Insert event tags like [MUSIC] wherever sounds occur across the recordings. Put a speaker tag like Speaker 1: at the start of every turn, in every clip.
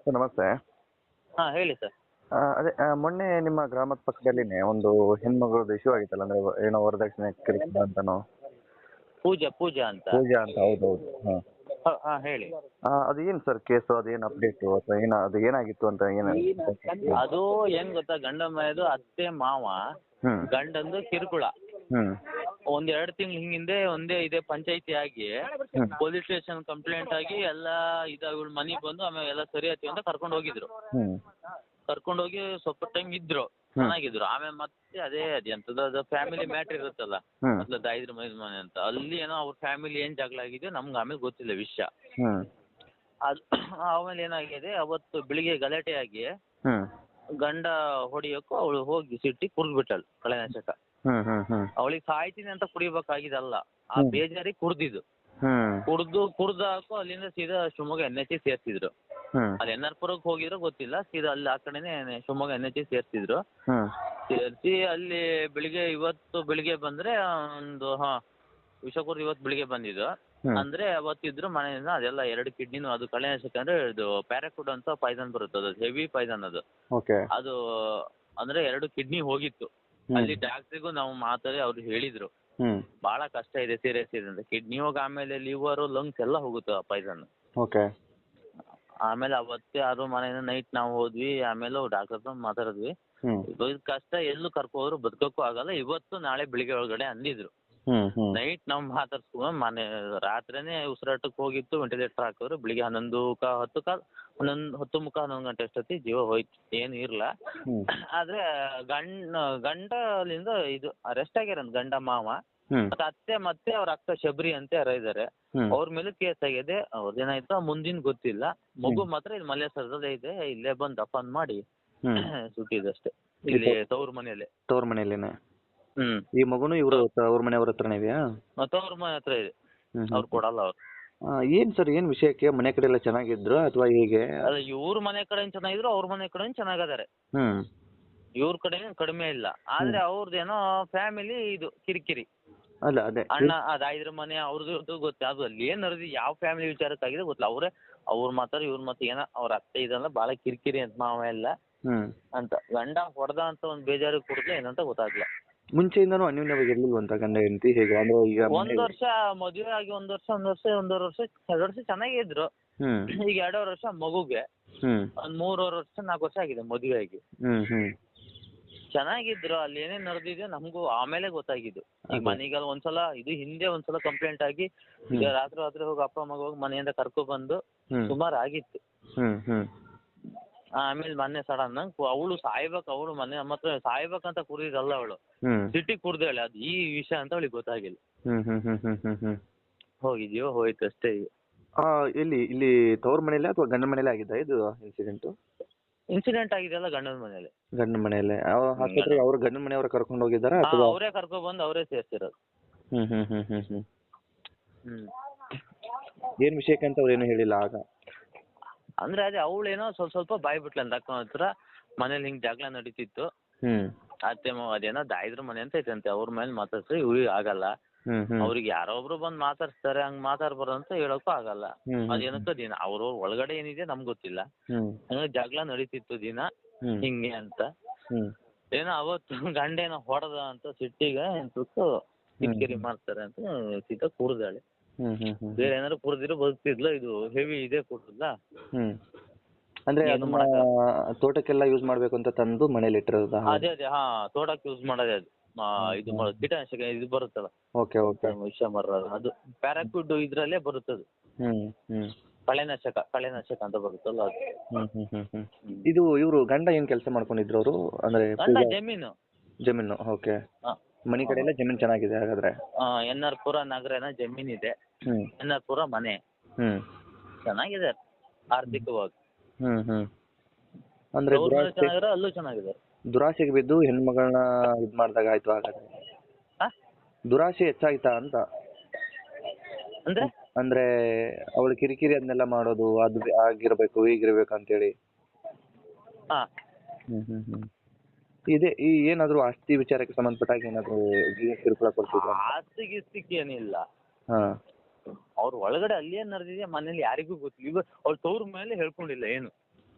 Speaker 1: Sir ನಮಸ್ತೆ.
Speaker 2: ಹಾ ಹೇಳಿ ಸರ್.
Speaker 1: ಆ, ಅದೇ ಆ, ಮೊನ್ನೆ ನಿಮ್ಮ ಗ್ರಾಮದ ಪಕ್ಕದಲ್ಲಿನೇ ಒಂದು ಹೆಣ್ಮಗಳದ್ದು ಇಶ್ಯೂ ಆಗಿತ್ತಲ್ಲ ಅಂದ್ರೆ ಏನೋ ವರದಕ್ಷಿಣೆ ಕಿರುಕುಳ ಅಂತನೋ?
Speaker 2: ಪೂಜಾ ಪೂಜಾ ಅಂತ.
Speaker 1: ಪೂಜಾ ಅಂತ ಹೌದು ಹೌದು ಹಾಂ.
Speaker 2: ಹ, ಹಾ ಹೇಳಿ.
Speaker 1: ಅದು ಏನು ಸರ್ ಕೇಸು ಅದೇನು ಅಪ್ಡೇಟು ಅಥವಾ ಏನು ಅದು ಏನಾಗಿತ್ತು ಅಂತ ಏನ
Speaker 2: ಅದು ಏನ್ ಗೊತ್ತಾ ಗಂಡ ಮನೆದು ಅತ್ತೆ ಮಾವ
Speaker 1: ಹ್ಮ್.
Speaker 2: ಗಂಡಂದು ಕಿರುಕುಳ.
Speaker 1: ಹ್ಞೂ
Speaker 2: ಒಂದ್ ಎರಡ್ ತಿಂಗಳ ಹಿಂದೆ ಒಂದೇ ಇದೆ ಪಂಚಾಯತಿ ಆಗಿ
Speaker 1: ಹ್ಮ್.
Speaker 2: ಪೊಲೀಸ್ ಸ್ಟೇಷನ್ ಕಂಪ್ಲೇಂಟ್ ಆಗಿ ಎಲ್ಲ ಇದಾಗಿ ಮನೆಗ್ ಬಂದು ಆಮೇಲೆ ಎಲ್ಲ ಸರಿ ಆಯ್ತು ಅಂತ ಕರ್ಕೊಂಡು ಹೋಗಿದ್ರು.
Speaker 1: ಹ್ಮ್.
Speaker 2: ಕರ್ಕೊಂಡು ಹೋಗಿ ಸ್ವಲ್ಪ ಟೈಮ್ ಇದ್ರು ಚೆನ್ನಾಗಿದ್ರು. ಆಮೇಲೆ ಮತ್ತೆ ಅದೇ ಅದೆಂತದ ಅದು ಫ್ಯಾಮಿಲಿ ಮ್ಯಾಟ್ರ್ ಇರುತ್ತಲ್ಲ. ಮೊದ್ಲ ಮೊದ್ಲು ಮೈದ್ ಮನೆ ಅಂತ. ಅಲ್ಲಿ ಏನೋ ಅವ್ರ ಫ್ಯಾಮಿಲಿ ಏನ್ ಜಗಳ ಆಗಿದೆ ನಮ್ಗೆ ಆಮೇಲೆ ಗೊತ್ತಿಲ್ಲ ವಿಷಯ.
Speaker 1: ಹ್ಮ್.
Speaker 2: ಅದು [CLEARS THROAT] ಆಮೇಲೆ ಏನಾಗಿದೆ ಅವತ್ತು ಬೆಳಿಗ್ಗೆ ಗಲಾಟೆ ಆಗಿ ಗಂಡ ಹೊಡಿಯಕ್ಕೂ ಅವಳು ಹೋಗಿ ಸಿಟ್ಟಿ ಕುಡ್ದ್ಬಿಟ್ಟಳು ಕಳೆನಾಶಕ. ಅವಳಿಗೆ ಸಾಯ್ತೀನಿ ಅಂತ ಕುಡಿಬೇಕಾಗಿದಲ್ಲ. ಆ ಬೇಜಾರಿ ಕುಡ್ದಿದ್ದು. ಕುಡ್ದು ಕುಡ್ದಾಕು ಅಲ್ಲಿಂದ ಸೀದಾ ಶಿವಮೊಗ್ಗ ಎನ್ ಎಚ್ ಸೇರ್ಸಿದ್ರು ಅಲ್ಲಿ ಎನ್ ಆರ್ ಪುರಕ್ಕೆ ಹೋಗಿದ್ರು ಗೊತ್ತಿಲ್ಲ ಸೀದಾ ಅಲ್ಲಿ ಆ ಕಡೆನೆ ಶಿವಮೊಗ್ಗ ಎನ್ ಎಚ್ ಸೇರ್ಸಿದ್ರು ಸೇರ್ಸಿ ಅಲ್ಲಿ ಬೆಳಿಗ್ಗೆ ಇವತ್ತು ಬೆಳಿಗ್ಗೆ ಬಂದ್ರೆ ಒಂದು ಹಾ ವಿಷಕೂರ್ ಇವತ್ತು ಬೆಳಿಗ್ಗೆ ಬಂದಿದ್ದು. ಅಂದ್ರೆ ಅವತ್ತಿದ್ರು ಮನೆಯಿಂದ ಅದೆಲ್ಲ ಎರಡು ಕಿಡ್ನಿನು ಅದು ಕಳೆ ಅಂದ್ರೆ ಇದು ಪ್ಯಾರಾಕೂಡ್ ಅಂತ ಪಾಯ್ಸನ್ ಬರುತ್ತೆ ಅದು ಹೆವಿ ಪಾಯ್ಸನ್ ಅದು. ಅದು ಅಂದ್ರೆ ಎರಡು ಕಿಡ್ನಿ ಹೋಗಿತ್ತು. ಅಲ್ಲಿ ಡಾಕ್ಟ್ರಿಗೂ ನಾವು ಮಾತಾಡಿ ಅವ್ರು ಹೇಳಿದ್ರು
Speaker 1: ಬಾಳ
Speaker 2: ಬಹಳ ಕಷ್ಟ ಇದೆ ಸೀರಿಯಸ್ ಇದೆ ಅಂತ. ಕಿಡ್ನಿ ಹೋಗಿ ಆಮೇಲೆ ಲಿವರ್ ಲಂಗ್ಸ್ ಎಲ್ಲ ಹೋಗುತ್ತೆ ಆ ಪಾಯ್ಸನ್
Speaker 1: ಓಕೆ.
Speaker 2: ಆಮೇಲೆ ಅವತ್ತೇ ಅದು ಮನೆಯಿಂದ ನೈಟ್ ನಾವು ಹೋದ್ವಿ ಆಮೇಲೆ ಡಾಕ್ಟರ್ ಹತ್ರ ಮಾತಾಡಿದ್ವಿ. ಇದು ಕಷ್ಟ ಎಲ್ಲೂ ಕರ್ಕೋದ್ರು ಬದುಕಕ್ಕೂ ಆಗಲ್ಲ. ಇವತ್ತು ನಾಳೆ ಬೆಳಿಗ್ಗೆ ಒಳಗಡೆ ಅಂದಿದ್ರು.
Speaker 1: ಹ್ಞೂ
Speaker 2: ನೈಟ್ ನಮ್ ಮಾತಾಡ್ಸ್ಕೊ ಮನೆ ರಾತ್ರಿನೇ ಉಸಿರಾಟಕ್ಕೆ ಹೋಗಿತ್ತು ವೆಂಟಿಲೇಟರ್ ಹಾಕಿದ್ರು ಬೆಳಿಗ್ಗೆ ಹನ್ನೊಂದು ಕಾ ಹತ್ತು ಕಾಲ್ ಹನ್ನೊಂದು ಹತ್ತು ಮುಖ ಹನ್ನೊಂದು ಗಂಟೆ ಅಷ್ಟೊತ್ತಿಗೆ ಜೀವ ಹೋಯ್ತು. ಏನು ಇರಲ್ಲ ಆದ್ರೆ ಗಂಡ ಗಂಡಲಿಂದ ಇದು ಅರೆಸ್ಟ್ ಆಗ್ಯಾರಂತ ಗಂಡ ಮಾವ. ಮತ್ತೆ ಅತ್ತೆ ಮತ್ತೆ ಅವ್ರ ಅಕ್ಕ ಶಬರಿ ಅಂತ ಯಾರೋ ಇದಾರೆ. ಅವ್ರ ಮೇಲೆ ಕೇಸ್ ಆಗಿದೆ ಅವ್ರದ್ದೇನಾಯ್ತು ಮುಂದಿನ ಗೊತ್ತಿಲ್ಲ. ಮಗು ಮಾತ್ರ ಇಲ್ಲಿ ಮಲ್ಲೇಶ್ವರದಲ್ಲೇ ಇದೆ. ಇಲ್ಲೇ ಬಂದು ದಫನ್ ಮಾಡಿ
Speaker 1: ಹ್ಞೂ
Speaker 2: ಸುಟ್ಟಿದಷ್ಟೇ ಇಲ್ಲಿ ತವ್ರ ಮನೆಯಲ್ಲಿ.
Speaker 1: ತವ್ರ ಮನೆಯಲ್ಲೇನೆ.
Speaker 2: ಹ್ಮ್.
Speaker 1: ಈ ಮಗುನು ಇವ್ರ ಅವ್ರ ಮನೆಯವ್ರ ಹತ್ರನೇ ಇದೆಯಾ?
Speaker 2: ತವ್ರ ಮನೆ ಹತ್ರ ಇದೆ.
Speaker 1: ಹ್ಮ್
Speaker 2: ಅವ್ರು ಕೊಡಲ್ಲ ಅವ್ರು.
Speaker 1: ಆ, ಏನ್ ಸರ್ ಏನ್ ವಿಷಯಕ್ಕೆ? ಮನೆ ಕಡೆ ಎಲ್ಲ ಚೆನ್ನಾಗಿದ್ರು ಅಥವಾ ಹೇಗೆ?
Speaker 2: ಅಲ್ಲ ಇವ್ರ ಮನೆ ಕಡೆ ಚೆನ್ನಾಗಿದ್ರು ಅವ್ರ ಮನೆ ಕಡೆ ಚೆನ್ನಾಗದಾರೆ.
Speaker 1: ಹ್ಮ್.
Speaker 2: ಇವ್ರ ಕಡೆ ಕಡಿಮೆ ಇಲ್ಲ. ಆದ್ರೆ ಅವ್ರದ್ದೇನೋ ಫ್ಯಾಮಿಲಿ ಇದು ಕಿರಿಕಿರಿ.
Speaker 1: ಅಲ್ಲ ಅದೇ.
Speaker 2: ಅಣ್ಣ ಅದ ಮನೆ ಅವ್ರದ್ದು ಗೊತ್ತ. ಅದು ಅಲ್ಲಿ ಏನ್ ನಡೆದಿ ಯಾವ ಫ್ಯಾಮಿಲಿ ವಿಚಾರಕ್ಕಾಗಿದೆ ಗೊತ್ತಿಲ್ಲ. ಅವ್ರೇ ಅವ್ರ ಮಾತಾರ ಇವ್ರ ಮತ್ತೆ ಏನೋ ಅವ್ರ ಅತ್ತೆ ಇದೆಲ್ಲ ಬಹಳ ಕಿರಿಕಿರಿ ಅಂತ ಮಾವ ಎಲ್ಲ
Speaker 1: ಹ್ಮ್.
Speaker 2: ಅಂತ. ಗಂಡ ಹೊಡೆದ ಅಂತ ಒಂದ್ ಬೇಜಾರು ಕುಡಿದ್ಲೆ ಏನಂತ ಗೊತ್ತಾಗ್ಲಿಲ್ಲ.
Speaker 1: ಮುಂಚೆಯಿಂದನೂ ಅನ್ಯೂನ್ಯವಾಗಿ ಇರ್ಲಿಲ್ವಂತ ಗಂಡ ಹೆಂಡತಿ ಹೇಗೆ? ಅಂದ್ರೆ ಈಗ
Speaker 2: ಒಂದ್ ವರ್ಷ ಮದುವೆ ಆಗಿ ಒಂದ್ ವರ್ಷ ಒಂದ್ ವರ್ಷ ಒಂದೂವರೆ ವರ್ಷ ಎರಡು ವರ್ಷ ಚೆನ್ನಾಗೇ ಇದ್ರು.
Speaker 1: ಹ್ಮ್.
Speaker 2: ಈಗ ಎರಡೂವರೆ ವರ್ಷ ಮಗುಗೆ.
Speaker 1: ಹ್ಮ್.
Speaker 2: ಒಂದ್ ಮೂರುವರೆ ವರ್ಷ ನಾಲ್ಕು ವರ್ಷ ಆಗಿದೆ ಮದುವೆ ಆಗಿ.
Speaker 1: ಹ್ಮ್ ಹ್ಮ್.
Speaker 2: ಚೆನ್ನಾಗಿದ್ರು. ಅಲ್ಲಿ ಏನೇನ್ ನಡೆದಿದೆ ನಮಗೂ ಆಮೇಲೆ ಗೊತ್ತಾಗಿದ್ದು. ಈಗ
Speaker 1: ಅದೇ.
Speaker 2: ಮನೆಗೆಲ್ಲ ಒಂದ್ಸಲ ಇದು ಹಿಂದೆ ಒಂದ್ಸಲ ಕಂಪ್ಲೇಂಟ್ ಆಗಿ ಈಗ ರಾತ್ರಿ ರಾತ್ರಿ ಹೋಗಿ ಅಪ್ಪ ಮಗ ಹೋಗಿ ಮನೆಯಿಂದ ಕರ್ಕೊ ಬಂದು ಸುಮಾರು ಆಗಿತ್ತು.
Speaker 1: ಹ್ಮ್ ಹ್ಮ್.
Speaker 2: ಆಮೇಲೆ ಮೊನ್ನೆ ಸಡನ್ ಅವಳು ಸಾಯ್ಬೇಕು ಅವಳು ಮನೆ ನಮ್ಮ ಹತ್ರ ಸಾಯ್ಬೇಕಂತ ಕುರಿದಲ್ಲ ಅವಳು.
Speaker 1: ಹ್ಮ್.
Speaker 2: ಸಿಟಿ ಕುಡ್ದೇಳೆ ಅದು ಈ ವಿಷಯ ಅಂತ ಅವಳಿಗೆ ಗೊತ್ತಾಗಿಲ್ಲ. ಹೋಗಿದೆಯೋ ಹೋಯ್ತು ಅಷ್ಟೇ
Speaker 1: ಎಲ್ಲಿ ಇಲ್ಲಿ ತವ್ರ ಮನೇಲಿ ಅಥವಾ ಗಂಡನ ಮನೇಲಿ ಆಗಿದ್ದ ಇದು ಇನ್ಸಿಡೆಂಟ್
Speaker 2: ಇನ್ಸಿಡೆಂಟ್ ಆಗಿದೆಲ್ಲ ಗಂಡನ ಮನೇಲಿ
Speaker 1: ಗಂಡನ ಮನೆಯಲ್ಲೇ. ಆಸ್ಪತ್ರೆಗೆ ಅವ್ರ ಗಂಡನ ಮನೆಯವ್ರ ಕರ್ಕೊಂಡು ಹೋಗಿದ್ದಾರ ಅಥವಾ?
Speaker 2: ಅವರೇ ಕರ್ಕೊಂಡು ಬಂದು ಅವರೇ ಸೇರ್ಸಿರೋದು.
Speaker 1: ಹ್ಮ್ ಹ್ಮ್ ಹ್ಮ್ ಹ್ಮ್ ಹ್ಮ್.
Speaker 2: ಹ್ಮ್.
Speaker 1: ಏನ್ ವಿಷಯಕ್ಕೆ ಅಂತ ಅವ್ರು ಏನು ಹೇಳಿಲ್ಲ ಆಗ?
Speaker 2: ಅಂದ್ರೆ ಅದೇ ಅವಳೇನೋ ಸ್ವಲ್ಪ ಸ್ವಲ್ಪ ಬಾಯ್ ಬಿಟ್ಲಂತ ಅಕ್ಕನ ಹತ್ರ. ಮನೇಲಿ ಹಿಂಗ್ ಜಗಳ ನಡೀತಿತ್ತು. ಅತ್ತೆ ಮಾವ ಅದೇನೋ ದಾಯಿದ್ರ ಮನೆ ಅಂತ ಐತಂತೆ ಅವ್ರ ಮೇಲೆ ಮಾತಾಡ್ಸಿ ಇವ್ರಿಗೆ ಆಗಲ್ಲ. ಅವ್ರಿಗೆ ಯಾರೋ ಒಬ್ರು ಬಂದ್ ಮಾತಾಡ್ಸ್ತಾರೆ ಹಂಗ್ ಮಾತಾಡ್ಬಾರ್ದು ಅಂತ ಹೇಳಕ್ಕೂ ಆಗಲ್ಲ. ಅದೇನಕ್ಕೆ ದಿನ. ಅವ್ರ ಒಳಗಡೆ ಏನಿದೆ ನಮ್ಗ್ ಗೊತ್ತಿಲ್ಲ. ಹಂಗಾಗಿ ಜಗಳ ನಡೀತಿತ್ತು ದಿನ. ಹಿಂಗೆ ಅಂತ. ಏನೋ ಅವತ್ತು [LAUGHS] ಗಂಡ ಏನೋ ಹೊಡೆದ ಅಂತ ಸಿಟ್ಟಿಗೆ ಸುತ್ತು ಕಿರಿಕಿರಿ ಮಾಡ್ತಾರೆ ಅಂತ ಸೀತಾ ಕುಡ್ದಾಳೆ
Speaker 1: ಹ್ಮ್ ಹ್ಮ್
Speaker 2: ಬೇರೆ ಏನಾದ್ರು ಕುಡ್ದಿರೋ ಬದುಕ್ತಿದ್ಲ ಇದು ಹೆವಿ ಇದೆ
Speaker 1: ಹ್ಮ್. ಅಂದ್ರೆ
Speaker 2: ಏನು
Speaker 1: ಅದನ್ನ ತೋಟಕ್ಕೆಲ್ಲ ಯೂಸ್ ಮಾಡ್ಬೇಕು ಅಂತ ತಂದು ಮನೇಲಿ ಇಟ್ಟಿರೋದ
Speaker 2: ಅದೇ ಅದೇ ಹಾ ತೋಟಕ್ಕೆ ಯೂಸ್ ಮಾಡೋದೇ ಅದು. ಆ, ಇದು ಮಾಡೋದು ಕೀಟನಾಶಕ ಇದು ಬರುತ್ತಲ್ಲ.
Speaker 1: Okay okay.
Speaker 2: ವಿಷ ಮರ ಅದು. ಪ್ಯಾರಾಕ್ವಿಡ್ ಇದ್ರಲ್ಲೇ ಬರುತ್ತದು.
Speaker 1: ಹ್ಮ್ ಹ್ಮ್.
Speaker 2: ಕಳೆನಾಶಕ ಕಳೆನಾಶಕ ಅಂತ ಬರುತ್ತಲ್ಲ ಅದು.
Speaker 1: ಹ್ಮ್ ಹ್ಮ್ ಹ್ಮ್ ಹ್ಮ್.
Speaker 2: ಹ್ಮ್.
Speaker 1: ಇದು ಇವರು ಗಂಡ ಏನ್ ಕೆಲಸ ಮಾಡ್ಕೊಂಡಿದ್ರು ಅವರು? ಅಂದ್ರೆ
Speaker 2: ಗಂಡ
Speaker 1: ಪೂಜಾ-
Speaker 2: ಜಮೀನು.
Speaker 1: ಜಮೀನು ಓಕೆ. ಮನೆ ಕಡೆ ಎಲ್ಲ ಜಮೀನ್ ಚೆನ್ನಾಗಿದೆ ಹಾಗಾದ್ರೆ?
Speaker 2: ಎನ್ ಆರ್ ಪುರ ನಗರನ ಜಮೀನ್ ಇದೆ
Speaker 1: ಹ್ಮ್.
Speaker 2: ಎನ್ ಆರ್ ಪುರ ಮನೆ.
Speaker 1: ಹ್ಮ್.
Speaker 2: ಚೆನ್ನಾಗಿದೆ ಆರ್ಥಿಕವಾಗಿ.
Speaker 1: ಹ್ಮ್ ಹ್ಮ್. ಅಂದ್ರೆ
Speaker 2: ಅವ್ರ ಮನೆ
Speaker 1: ದುರಾಸೆ
Speaker 2: ಚೆನ್ನಾಗಿರೋ ಅಲ್ಲೂ ಚೆನ್ನಾಗಿದೆ.
Speaker 1: ದುರಾಸೆಗೆ ಬಿದ್ದು ಹೆಣ್ಮಗಳನ್ನ ಇದ್ ಮಾಡ್ದಾಗ ಆಯ್ತು ಹಾಗಾದ್ರೆ?
Speaker 2: ಆ?
Speaker 1: ದುರಾಸೆ ಹೆಚ್ಚಾಯ್ತಾ ಅಂತ?
Speaker 2: ಅಂದ್ರೆ?
Speaker 1: ಅಂದ್ರೆ ಅವಳು ಕಿರಿಕಿರಿ ಅದನ್ನೆಲ್ಲ ಮಾಡೋದು ಅದು ಬೆ- ಆಗಿರ್ಬೇಕು ಹೀಗಿರ್ಬೇಕು ಅಂತೇಳಿ?
Speaker 2: ಹಾ
Speaker 1: ಹ್ಮ್ ಹ್ಮ್ ಹ್ಮ್. ಇದೆ ಈ ಏನಾದ್ರು ಆಸ್ತಿ ವಿಚಾರಕ್ಕೆ ಸಂಬಂಧಪಟ್ಟಾಗ ಏನಾದ್ರು ಕಿರುಕುಳ ಕೊಡ್ತಿದ್ರ?
Speaker 2: ಆಸ್ತಿ ಗಿಸ್ತಿಕ್ ಏನಿಲ್ಲ
Speaker 1: ಹಾ.
Speaker 2: ಅವ್ರ ಒಳಗಡೆ ಅಲ್ಲಿ ಏನ್ ನಡೆದಿದೆ ಮನೇಲಿ ಯಾರಿಗೂ ಗೊತ್ತಿಲ್ಲ. ಈಗ ಅವ್ರ ತವ್ರ ಮೇಲೆ ಹೇಳ್ಕೊಂಡಿಲ್ಲ ಏನು.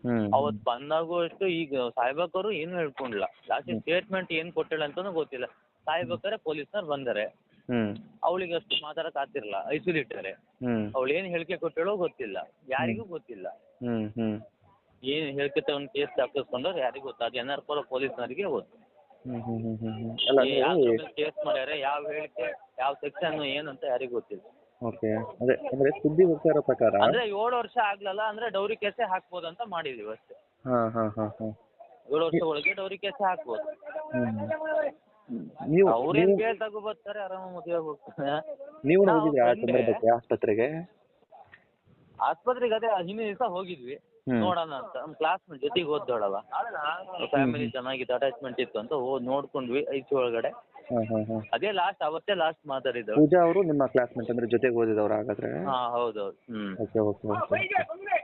Speaker 1: ಹ್ಮ್.
Speaker 2: ಅವತ್ ಬಂದಾಗೂ ಅಷ್ಟು ಈಗ ಸಾಯ್ಬೇಕಾದ್ರು ಏನು ಹೇಳ್ಕೊಂಡಿಲ್ಲ. ಜಾಸ್ತಿ ಸ್ಟೇಟ್ಮೆಂಟ್ ಏನ್ ಕೊಟ್ಟಿಲ್ಲ ಅಂತಾನು ಗೊತ್ತಿಲ್ಲ. ಸಾಯ್ಬೇಕಾದ್ರೆ ಪೊಲೀಸ್ನವ್ರು ಬಂದಾರೆ.
Speaker 1: ಹ್ಮ್.
Speaker 2: ಅವಳಿಗೆ ಅಷ್ಟು ಮಾತಾಡಕ್ ಆಗ್ತಿರಲ್ಲ ಐಸೋಲೇಟ್ ಇಟ್ಟಾರೆ.
Speaker 1: ಹ್ಮ್.
Speaker 2: ಅವಳು ಏನ್ ಹೇಳಿಕೆ ಕೊಟ್ಟಳೋ ಗೊತ್ತಿಲ್ಲ. ಯಾರಿಗೂ ಗೊತ್ತಿಲ್ಲ.
Speaker 1: ಹ್ಮ್ ಹ್ಮ್.
Speaker 2: ಏನ್ ಹೇಳ್ಕೊತಾವ್ ತಗೊಂಡ್ ಕೇಸ್ ದಾಖಲಿಸ್ಕೊಂಡ್ರೆ ಯಾರಿಗೂ ಗೊತ್ತು ಅದು ಎನ್ ಆರ್ ಪುರ ಪೊಲೀಸ್ನವರಿಗೆ ಗೊತ್ತು.
Speaker 1: ಹ್ಮ್ ಹ್ಮ್ ಹ್ಮ್ ಹ್ಮ್ ಹ್ಮ್. ಅಲ್ಲ
Speaker 2: ಯಾವ
Speaker 1: ನೀವು
Speaker 2: ಕೇಸ್ ಮಾಡ್ಯಾರ ಯಾವ ಹೇಳಿಕೆ ಯಾವ ಸೆಕ್ಷನ್ ಏನು ಅಂತ ಯಾರಿಗೂ ಗೊತ್ತಿಲ್ಲ.
Speaker 1: ಓಕೆ. ಅದೇ ಅಂದ್ರೆ ಸುದ್ದಿ ಹೋಗ್ತಾ ಇರೋ ಪ್ರಕಾರ
Speaker 2: ಅಂದ್ರೆ ಏಳು ವರ್ಷ ಆಗ್ಲಲ್ಲ ಅಂದ್ರೆ ಡೌರಿ ಕೇಸೇ ಹಾಕ್ಬೋದು ಅಂತ ಮಾಡಿದೀವಿ ಅಷ್ಟೇ.
Speaker 1: ಹಾ ಹಾ ಹಾ ಹಾ.
Speaker 2: ಏಳು ವರ್ಷ ಒಳಗೆ ಡೌರಿ ಕೇಸೇ ಹಾಕ್ಬೋದು.
Speaker 1: ಹ್ಮ್. ನೀವು
Speaker 2: ಅವ್ರೇನ್
Speaker 1: ನೀವು
Speaker 2: ಕೇಳ್ದಾಗೂ ಬರ್ತಾರೆ ಆರಾಮ ಮದುವೆ ಹೋಗ್ತಾರೆ.
Speaker 1: ನೀವು
Speaker 2: ನಾವು
Speaker 1: ಹೋಗಿದ್ರಾ ಆ
Speaker 2: friend
Speaker 1: ಸಂದರ್ಭಕ್ಕೆ ಆಸ್ಪತ್ರೆಗೆ?
Speaker 2: ಆಸ್ಪತ್ರೆಗೆ ಅದೇ ಹಿಂದಿನ ದಿವಸ ಹೋಗಿದ್ವಿ. ನೋಡೋಣ ಅಂತ. ನಮ್ಮ ಕ್ಲಾಸ್ ಜೊತೆಗೆ ಓದ್ದೋಳವ ಫ್ಯಾಮಿಲಿ ಚೆನ್ನಾಗಿತ್ತು ಅಟ್ಯಾಚ್ಮೆಂಟ್ ಇತ್ತು ಅಂತ ಹೋಗಿ ನೋಡ್ಕೊಂಡ್ವಿ ಐಚ್ ಒಳಗಡೆ.
Speaker 1: ಹಾ ಹಾ ಹಾ.
Speaker 2: ಅದೇ ಲಾಸ್ಟ್ ಅವತ್ತೇ ಲಾಸ್ಟ್ ಮಾತಾಡಿದ್ದು.
Speaker 1: ಪೂಜಾ ಅವರು ನಿಮ್ಮ ಕ್ಲಾಸ್ಮೇಟ್ ಅಂದ್ರೆ ಜೊತೆಗೆ ಓದಿದವ್ರು ಹಾಗಾದ್ರೆ?
Speaker 2: ಹಾ ಹೌದೌದು. ಹ್ಮ್.
Speaker 1: Okay okay okay